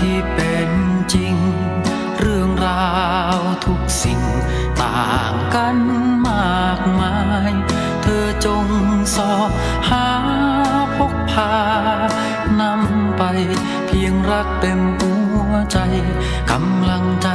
ที่เป็นจริง เรื่องราวทุกสิ่งต่างกันมากมาย เธอจงสอบหาพกพานำไป เพียงรักเต็มหัวใจกำลังใจ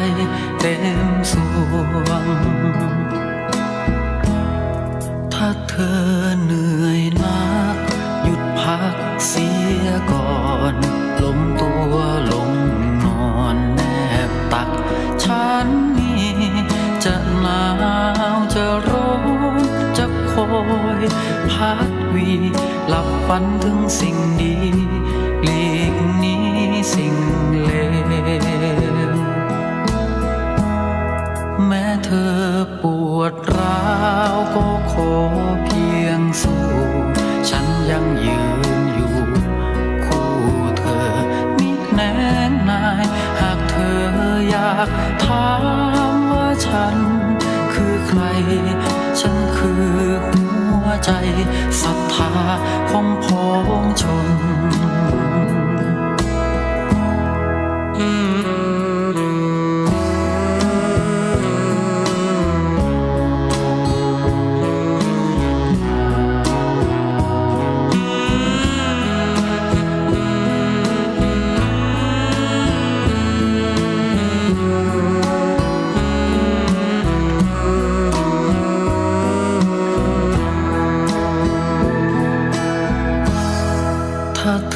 ตัก ฉันนี่จะหนาวจะร้อนจะคอยพักวีหลับฝันถึงสิ่งดีหลีกนี้สิ่งเลวากถามว่าฉัน คือใคร ฉันคือหัวใจศรัทธาของพ้องชน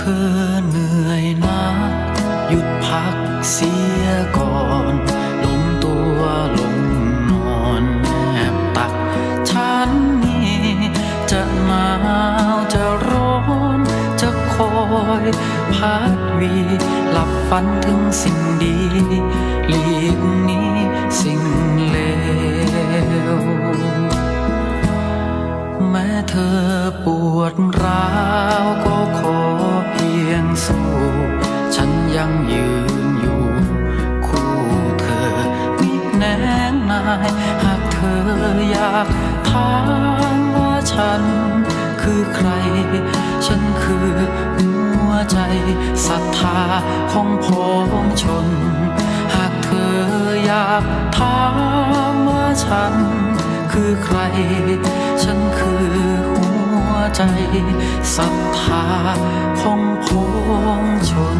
อเหนื่อยนักหยุดพักเสียก่อนล้มตัวลงนอนแนบตักฉันนี่จะหนาวจะร้อนจะคอยพัดวี หลับฝันถึงสิ่งดีหลีกนี้ ถามว่าฉันคือใคร ฉันคือหัวใจศรัทธาของพ้องชน หากเธออยากถามว่าฉันคือใคร ฉันคือหัวใจศรัทธาของพ้องชน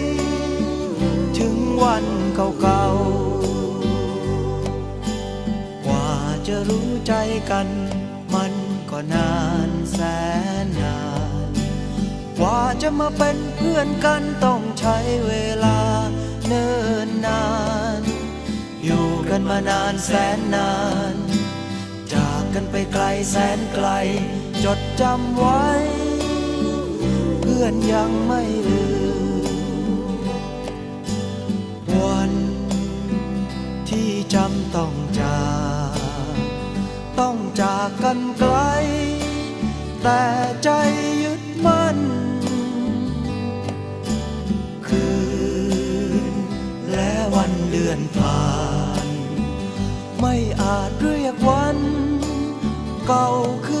ถึงวันเก่าๆ กว่าจะรู้ใจกัน มันก็นานแสนนาน กว่าจะมาเป็นเพื่อนกันต้องใช้เวลาเนิ่นนาน อยู่กันมานานแสนนาน จากกันไปไกลแสนไกล จดจำไว้ เพื่อนยังไม่ลืม วันที่จำต้องจากต้องจากกันไกล แต่ใจยึดมั่น คืนและวันเดือนผ่าน ไม่อาจเรียกวัน เก่าคื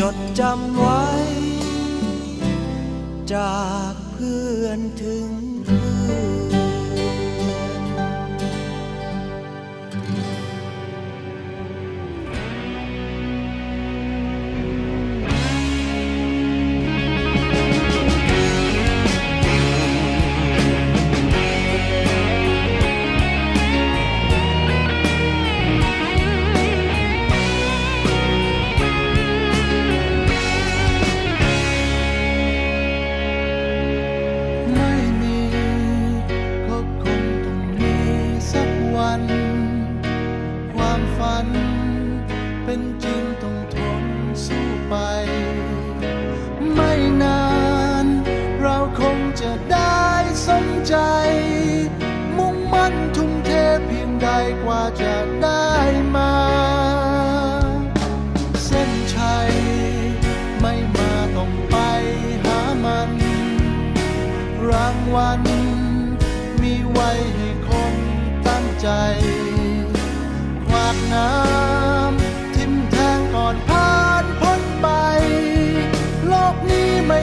จดจำไว้ จากเพื่อนถึงเธอ สมใจ มุ่งมั่นทุ่มเทเพียงใดกว่าจะได้มา เส้นชัย ไม่มาต้องไปหามัน รางวัลมีไว้ให้คนตั้งใจ ขวากน้ำทิมแทงก่อนผ่านพ้นไป โลกนี้ไม่